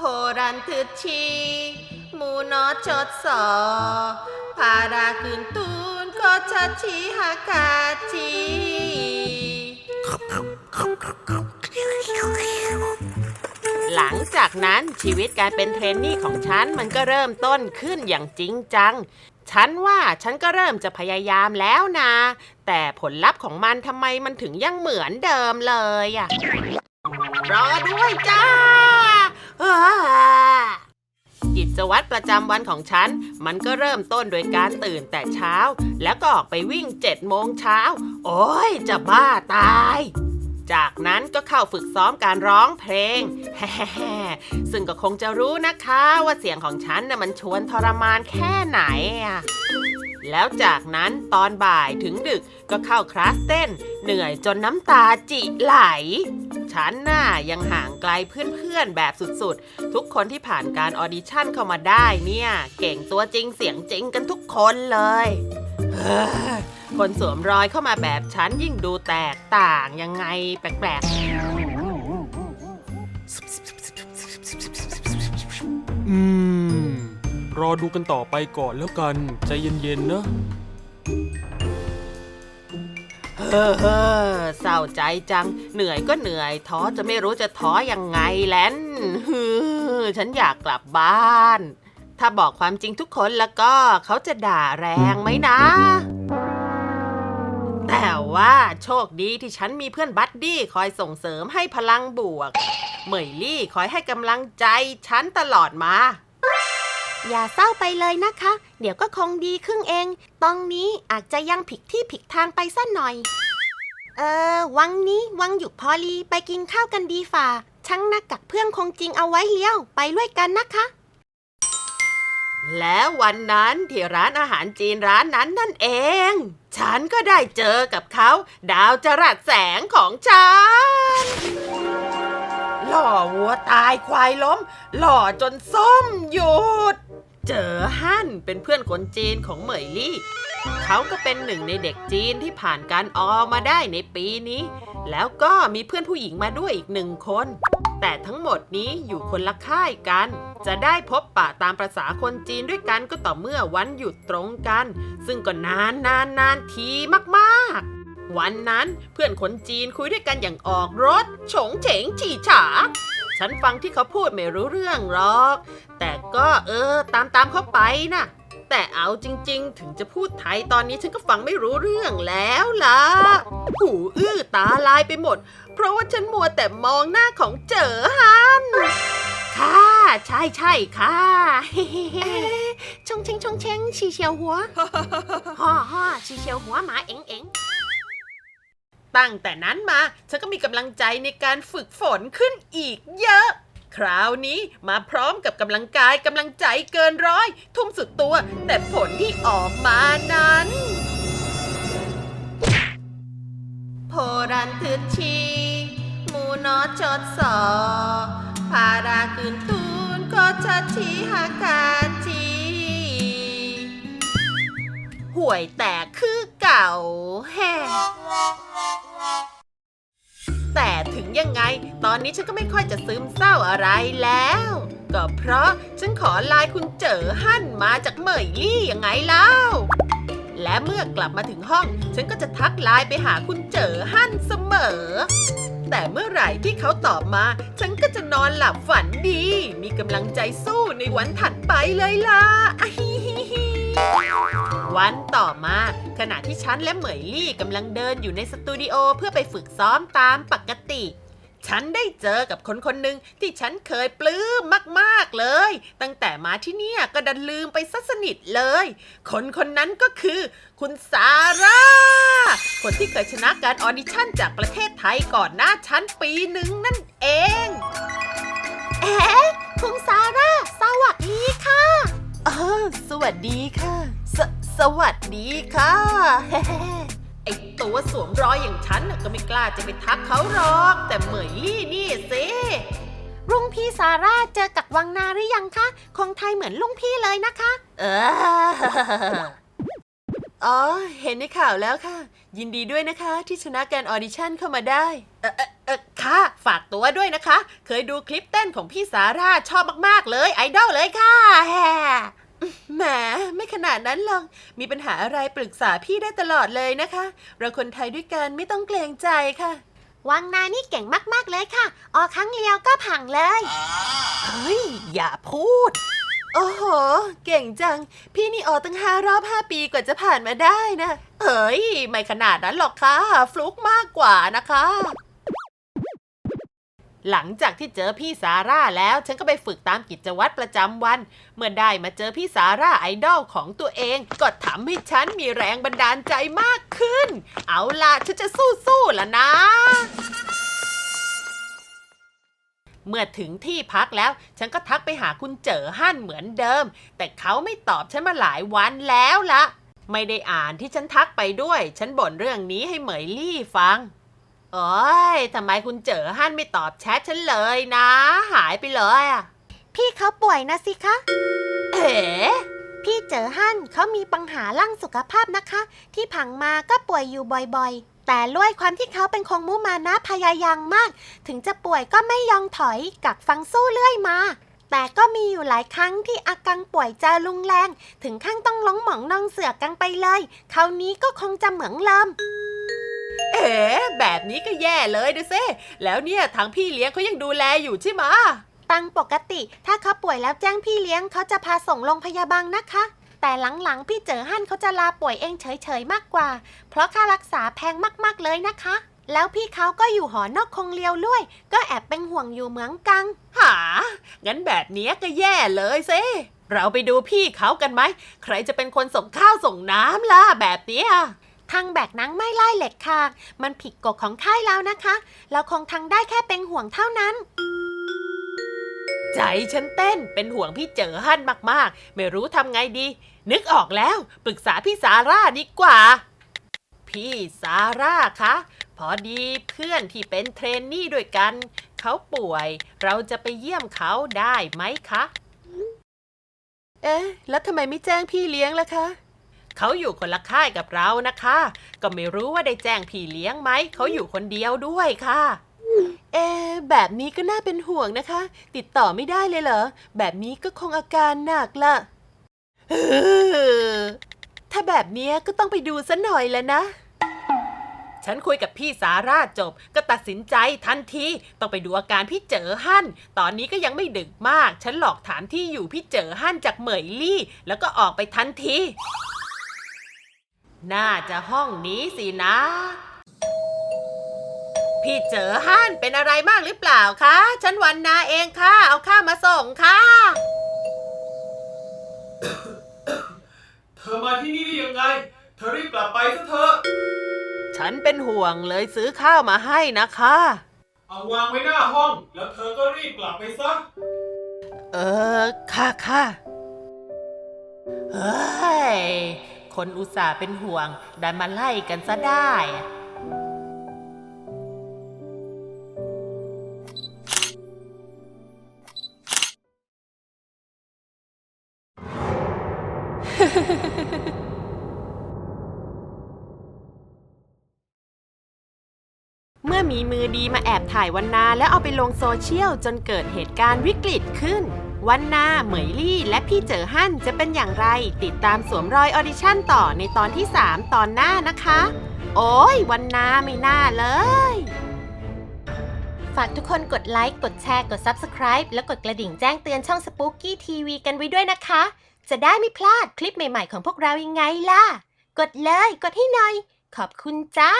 보란듯이 무너졌어 바라근 둔 거처치 하카치 หลังจากนั้นชีวิตการเป็นเทรนนี่ของฉันมันก็เริ่มต้นขึ้นอย่างจริงจัง ฉันว่าฉันก็เริ่มจะพยายามแล้วนะ แต่ผลลัพธ์ของมันทำไมมันถึงยังเหมือนเดิมเลยอะรอด้วยจ้าอ้า กิจวัตรประจำวันของฉัน มันก็เริ่มต้นโดยการตื่นแต่เช้า แล้วก็ออกไปวิ่งเจ็ดโมงเช้า โอ้ย จะบ้าตาย จากนั้นก็เข้าฝึกซ้อมการร้องเพลงแฮ่ซึ่งก็คงจะรู้นะคะว่าเสียงของฉันน่ะมันชวนทรมานแค่ไหนอะแล้วจากนั้นตอนบ่ายถึงดึกก็เข้าคลาสเต้น เหนื่อยจนน้ำตาจิไหล ฉันน่ะยังห่างไกลเพื่อนๆแบบสุดๆ ทุกคนที่ผ่านการออดิชั่นเข้ามาได้เนี่ย เก่งตัวจริงเสียงจริงกันทุกคนเลยคนสวมรอยเข้ามาแบบฉันยิ่งดูแตกต่างยังไงแปลกอืม รอดูกันต่อไปก่อนแล้วกัน ใจเย็นๆนะ เฮ้อเศร้าใจจัง เหนื่อยก็เหนื่อยท้อจะไม่รู้จะท้อยังไงแลนฮือฉันอยากกลับบ้าน ถ้าบอกความจริงทุกคนแล้วก็เขาจะด่าแรงไหมนะ แต่ว่าโชคดีที่ฉันมีเพื่อนบัดดี้คอยส่งเสริมให้พลังบวก เหมยลี่คอยให้กำลังใจฉันตลอดมา อย่าเศร้าไปเลยนะคะ เดี๋ยวก็คงดีขึ้นเองตรงนี้อาจจะยังผิดที่ผิดทางไปสักหน่อย เออ วังนี้วังหยุกพอลีไปกินข้าวกันดีฝ่า ช่างน้ากักเพื่อนคงจริงเอาไว้เลี้ยว ไปด้วยกันนะคะ แล้ววันนั้นที่ร้านอาหารจีนร้านนั้นนั่นเอง ฉันก็ได้เจอกับเขา ดาวจรัสแสงของฉัน หล่อวัวตายควายล้ม หล่อจนส้มหยุด เจอฮั่นเป็นเพื่อนคนจีนของเหมยลี่ เขาก็เป็นหนึ่งในเด็กจีนที่ผ่านการออมาได้ในปีนี้ แล้วก็มีเพื่อนผู้หญิงมาด้วยอีกหนึ่งคน แต่ทั้งหมดนี้อยู่คนละค่ายกัน จะได้พบปะตามประษาคนจีนด้วยกันก็ต่อเมื่อวันหยุดตรงกัน ซึ่งก็นานนานนานทีมากๆวันนั้นเพื่อนคนจีนคุยด้วยกันอย่างออกรถ ฉงเฉงฉี่ฉา ฉันฟังที่เขาพูดไม่รู้เรื่องหรอก แต่ก็เออ ตามตามๆเขาไปนะ แต่เอาจริง ๆ ถึงจะพูดไทยตอนนี้ฉันก็ฟังไม่รู้เรื่องแล้วล่ะ หูอื้อตาลายไปหมด เพราะว่าฉันมัวแต่มองหน้าของเจอฮันค่ะใช่ใช่ค่ะชงเชงชงเชงชีเชียวหัวฮ่อฮ่อชีเชียวหัวหมาเอ็งเอ็ง ตั้งแต่นั้นมา ฉันก็มีกำลังใจในการฝึกฝนขึ้นอีกเยอะ คราวนี้มาพร้อมกับกำลังกายกำลังใจเกินร้อย ทุ่มสุดตัว แต่ผลที่ออกมานั้น โพรันทึชีมูนอชดสอพารากืนตูนก็ชดชีหาการจีห่วยแตกคือเก่าแฮ แต่ถึงยังไง ตอนนี้ฉันก็ไม่ค่อยจะซึมเศร้าอะไรแล้ว ก็เพราะฉันขอไลน์คุณเจอหั่นมาจากเหมยลี่ยังไงเล่า และเมื่อกลับมาถึงห้อง ฉันก็จะทักไลน์ไปหาคุณเจอหั่นเสมอ แต่เมื่อไหร่ที่เขาตอบมา ฉันก็จะนอนหลับฝันดี มีกำลังใจสู้ในวันถัดไปเลยล่ะอะฮิฮิฮิ วันต่อมาขณะที่ฉันและเหมยลี่กำลังเดินอยู่ในสตูดิโอเพื่อไปฝึกซ้อมตามปกติ ฉันได้เจอกับคนคนหนึ่งที่ฉันเคยปลื้มมากๆเลย ตั้งแต่มาที่เนี่ยก็ดันลืมไปซะสนิทเลย คนคนนั้นก็คือ คุณซาร่า คนที่เคยชนะการออดิชั่นจากประเทศไทยก่อนหน้าฉันปีหนึ่งนั่นเอง เอ๊ะคุณซาร่า สวัสดีค่ะ ออสวัสดีค่ะ สสวัสดีค่ะไอตัวสวมรอยอย่างฉันน่ะก็ไม่กล้าจะไปทักเขาหรอก แต่เหมยลี่นี่สิรุ่งพี่ซาร่าเจอกับวังนาหรือยังคะคงไทยเหมือนลุงพี่เลยนะคะ เออ อ๋อ เห็นในข่าวแล้วค่ะ ยินดีด้วยนะคะที่ชนะการออดิชั่นเข้ามาได้ เออเออเออค่ะ ฝากตัวด้วยนะคะ เคยดูคลิปเต้นของพี่สาร่าชอบมากๆเลยไอดอลเลยค่ะแฮแหมไม่ขนาดนั้นหรอก มีปัญหาอะไรปรึกษาพี่ได้ตลอดเลยนะคะ เราคนไทยด้วยกันไม่ต้องเกรงใจค่ะ วังนานี่เก่งมาก ๆ เลยค่ะ ออกครั้งเดียวก็ผังเลย เฮ้ย อย่าพูด โอ้โห เก่งจัง พี่นี่ออกตั้งห้ารอบห้าปีกว่าจะผ่านมาได้นะเฮ้ย ไม่ขนาดนั้นหรอกค่ะ ฟลุกมากกว่านะคะ หลังจากที่เจอพี่สาร่าแล้ว ฉันก็ไปฝึกตามกิจวัตรประจำวัน เมื่อได้มาเจอพี่สาร่าไอดอลของตัวเอง ก็ทำให้ฉันมีแรงบันดาลใจมากขึ้น เอาล่ะ ฉันจะสู้ๆล่ะนะ เมื่อถึงที่พักแล้ว ฉันก็ทักไปหาคุณเจอฮั่นเหมือนเดิม แต่เขาไม่ตอบฉันมาหลายวันแล้วละไม่ได้อ่านที่ฉันทักไปด้วย ฉันบ่นเรื่องนี้ให้เหมยลี่ฟังโอ้ยทำไมคุณเจอฮั่นไม่ตอบแชทฉันเลยนะ หายไปเลยอะพี่เขาป่วยนะสิคะ เอ๋พี่เจอฮั่นเขามีปัญหาร่างสุขภาพนะคะ ที่ผังมาก็ป่วยอยู่บ่อยๆ แต่ด้วยความที่เขาเป็นคงมุมานะพยายามมาก ถึงจะป่วยก็ไม่ยอมถอยกักฟังสู้เรื่อยมา แต่ก็มีอยู่หลายครั้งที่อาการป่วยจะรุนแรง ถึงขั้นต้องล้มหมองนองเสือกกันไปเลย คราวนี้ก็คงจะเหมืองเลิมเอ๋แบบนี้ก็แย่เลยนะเซ่แล้วเนี่ยทางพี่เลี้ยงเขายังดูแลอยู่ใช่ไหมะ ตังปกติ ถ้าเขาป่วยแล้วแจ้งพี่เลี้ยงเขาจะพาส่งโรงพยาบาลนะคะ แต่หลังๆ พี่เจอฮั่นเขาจะลาป่วยเองเฉยๆมากกว่า เพราะค่ารักษาแพงมากๆเลยนะคะ แล้วพี่เขาก็อยู่หอนอกคงเลียวด้วย ก็แอบเป็นห่วงอยู่เหมือนกัง หา งั้นแบบเนี้ยก็แย่เลยเซ่เราไปดูพี่เขากันไหม ใครจะเป็นคนส่งข้าวส่งน้ำล่ะแบบเนี้ยทางแบกหนังไม่ไล่เหล็กค่ะ มันผิดกฎของค่ายแล้วนะคะ เราคงทางได้แค่เป็นห่วงเท่านั้น ใจฉันเต้นเป็นห่วงพี่เจอฮั่นมากๆ ไม่รู้ทำไงดี นึกออกแล้วปรึกษาพี่สาร่าดีกว่า พี่สาร่าคะพอดีเพื่อนที่เป็นเทรนนี่ด้วยกัน เขาป่วย เราจะไปเยี่ยมเขาได้ไหมคะ เอ๊ะ แล้วทำไมไม่แจ้งพี่เลี้ยงล่ะคะเขาอยู่คนละค่ายกับเรานะคะ ก็ไม่รู้ว่าได้แจ้งพี่เลี้ยงไหม เขาอยู่คนเดียวด้วยค่ะ เอะ แบบนี้ก็น่าเป็นห่วงนะคะ ติดต่อไม่ได้เลยเหรอ แบบนี้ก็คงอาการหนักละถ้าแบบนี้ก็ต้องไปดูซะหน่อยแล้วนะ ฉันคุยกับพี่สาราจบ ก็ตัดสินใจทันที ต้องไปดูอาการพี่เจอฮั่น ตอนนี้ก็ยังไม่ดึกมาก ฉันหลอกถามที่อยู่พี่เจอฮั่นจากเหมยลี่ แล้วก็ออกไปทันที น่าจะห้องนี้สินะ พี่เจอฮั่นเป็นอะไรมากหรือเปล่าคะ ฉันวันนาเองค่ะ เอาข้าวมาส่งค่ะ เธอมาที่นี่ได้ยังไง เธอรีบกลับไปซะเถอะ ฉันเป็นห่วงเลยซื้อข้าวมาให้นะคะ เอาวางไว้หน้าห้อง แล้วเธอก็รีบกลับไปซะ เออ ค่ะค่ะเฮ้ย คนอุตส่าห์เป็นห่วง ดันมาไล่กันซะได้เมื่ อมีมือดีมาแอบถ่ายวันนาแล้วเอาไปลงโซเชียลจนเกิดเหตุการณ์วิกฤตขึ้น วันนาเหมยลี่ และพี่เจอฮั่นจะเป็นอย่างไร ติดตามสวมรอยออดิชั่นต่อในตอนที่ 3 ตอนหน้านะคะ โอ้ยวันนาไม่น่าเลย ฝากทุกคนกดไลค์ กดแชร์ กด Subscribe แล้วกดกระดิ่งแจ้งเตือนช่อง Spooky TV กันไว้ด้วยนะคะ จะได้ไม่พลาดคลิปใหม่ๆของพวกเรายังไงล่ะ กดเลย กดให้หน่อย ขอบคุณจ้า